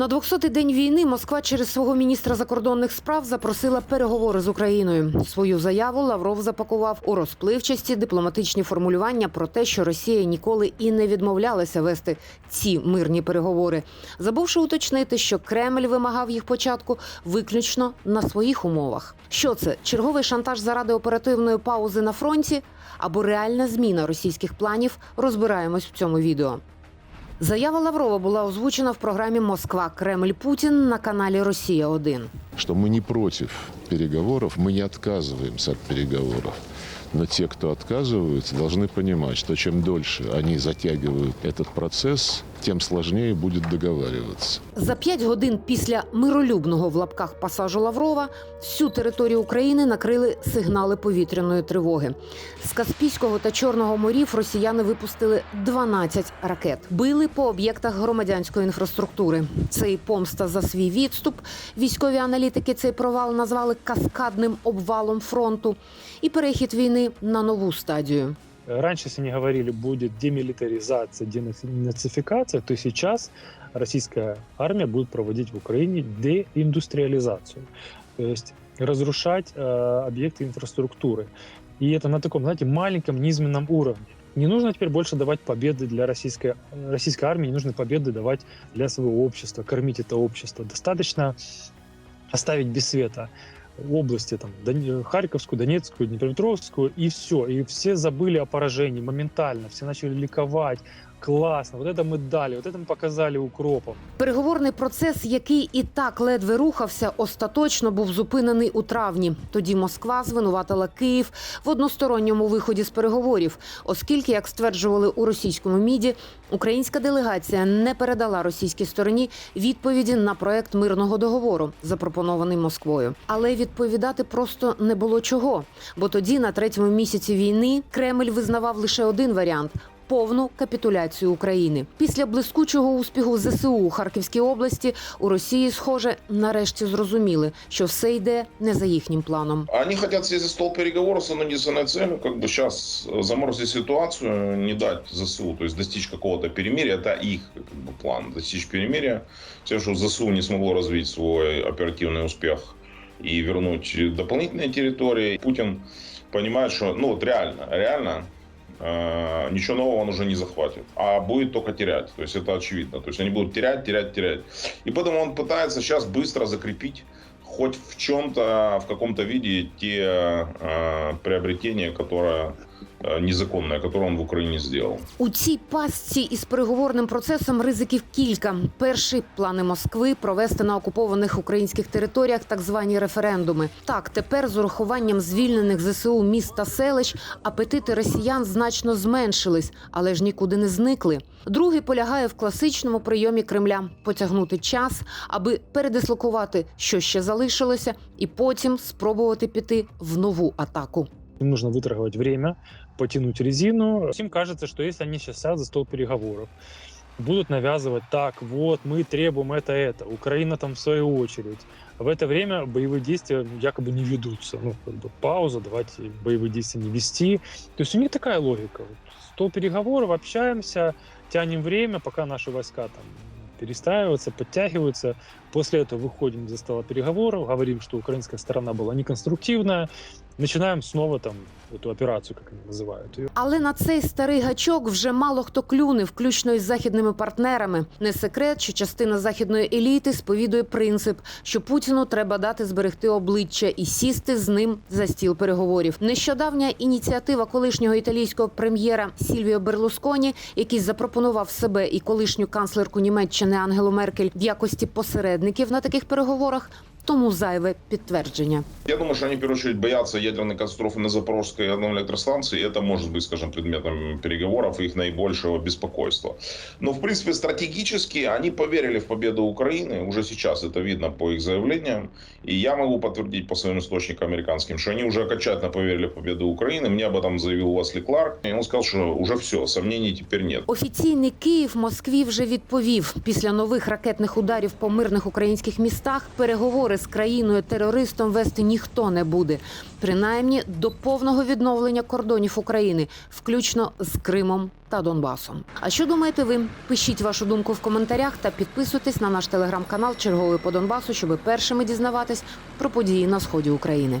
На 200-й день війни Москва через свого міністра закордонних справ запросила переговори з Україною. Свою заяву Лавров запакував у розпливчасті дипломатичні формулювання про те, що Росія ніколи і не відмовлялася вести ці мирні переговори, забувши уточнити, що Кремль вимагав їх початку виключно на своїх умовах. Що це черговий шантаж заради оперативної паузи на фронті або реальна зміна російських планів? Розбираємось в цьому відео. Заява Лаврова була озвучена в програмі Москва Кремль Путін на каналі Росія 1 что мы не против переговоров, мы не отказываемся от переговоров. Но те, кто отказываются, должны понимать, что чем дольше они затягивают этот процесс, тем сложнее будет договариваться. За п'ять годин після миролюбного в лапках пасажу Лаврова всю територію України накрили сигнали повітряної тривоги. З Каспійського та Чорного морів росіяни випустили 12 ракет, били по об'єктах громадянської інфраструктури. Це і помста за свій відступ. Військові аналітики цей провал назвали каскадним обвалом фронту і перехід війни на нову стадію. Раньше, если не говорили, будет демилитаризация, денацификация, то сейчас российская армия будет проводить в Украине деиндустриализацию. То есть разрушать э, объекты инфраструктуры. И это на таком, знаете, маленьком низменном уровне. Не нужно теперь больше давать победы для российской, российской армии, не нужно победы давать для своего общества, кормить это общество. Достаточно оставить без света области, там, Дон- Харьковскую, Донецкую, Днепропетровскую, и все. И все забыли о поражении моментально, все начали ликовать. Классно, вот это мы дали, вот это мы показали укропом. Переговорний процес, який і так ледве рухався, остаточно був зупинений у травні. Тоді Москва звинуватила Київ в односторонньому виході з переговорів, оскільки, як стверджували у російському міді, українська делегація не передала російській стороні відповіді на проект мирного договору, запропонований Москвою. Але відповідати просто не було чого, бо тоді, на третьому місяці війни, Кремль визнавав лише один варіант. Повну капітуляцію України після блискучого успіху ЗСУ у Харківській області у Росії, схоже, нарешті зрозуміли, що все йде не за їхнім планом. Они хотят сесть за стол переговоров с одной единственной целью, как бы сейчас заморозить ситуацию, не дать ЗСУ, то есть достичь какого-то перемирия. Это их как бы, план, достичь перемирия. Тем, что ЗСУ не смогло развить свой оперативный успех и вернуть дополнительные территории. Путин понимает, что, ну вот реально, реально э, ничего нового он уже не захватит, а будет только терять. То есть это очевидно. То есть они будут терять, терять, терять. И поэтому он пытается сейчас быстро закрепить хоть в чем-то, в каком-то виде те э, приобретения, которые э, незаконные, которые он в Украине сделал. У цій пастці із переговорним процесом ризиків кілька. Перший плани Москви провести на окупованих українських територіях так звані референдуми. Так, тепер з урахуванням звільнених ЗСУ міст та селищ апетити росіян значно зменшились, але ж нікуди не зникли. Другий полягає в класичному прийомі Кремля потягнути час, аби передислокувати, що ще залишилося, і потім спробувати піти в нову атаку. Им нужно выторговать время, потянуть резину. Им кажется, что если они сейчас сядут за стол переговоров, будут навязывать так, вот, мы требуем это, это. Украина там в свою очередь. В это время боевые действия якобы не ведутся. Ну, как бы пауза, давайте боевые действия не вести. То есть у них такая логика. Вот стол переговоров, общаемся, тянем время, пока наши войска там перестраиваются, подтягиваются. После этого выходим за стола переговоров, говорим, что украинская сторона была неконструктивная, начинаем снова там эту операцию, как они называют ее. Але на цей старий гачок вже мало хто клюне, включно із західними партнерами. Не секрет, що частина західної еліти сповідує принцип, що Путіну треба дати зберегти обличчя і сісти з ним за стіл переговорів. Нещодавня ініціатива колишнього італійського прем'єра Сільвіо Берлусконі, який запропонував себе і колишню канцлерку Німеччини Ангелу Меркель в якості посередників на таких переговорах Тому зайве підтвердження. Я думаю, что они в первую очередь боятся ядерной катастрофы на Запорожской атомной электростанции. и Это может быть, скажем, предметом переговоров и их наибольшего беспокойства. Но, в принципе, стратегически они поверили в победу Украины. Уже сейчас это видно по их заявлениям. И я могу подтвердить по своим источникам американским, что они уже окончательно поверили в победу Украины. Мне об этом заявил Уэсли Кларк. И он сказал, что уже все, сомнений теперь нет. Офіційний Київ Москві вже відповів після нових ракетних ударів по мирних українських містах. Переговори переговори з країною терористом вести ніхто не буде, принаймні до повного відновлення кордонів України, включно з Кримом та Донбасом. А що думаєте ви? Пишіть вашу думку в коментарях та підписуйтесь на наш телеграм-канал Черговий по Донбасу, щоб першими дізнаватись про події на сході України.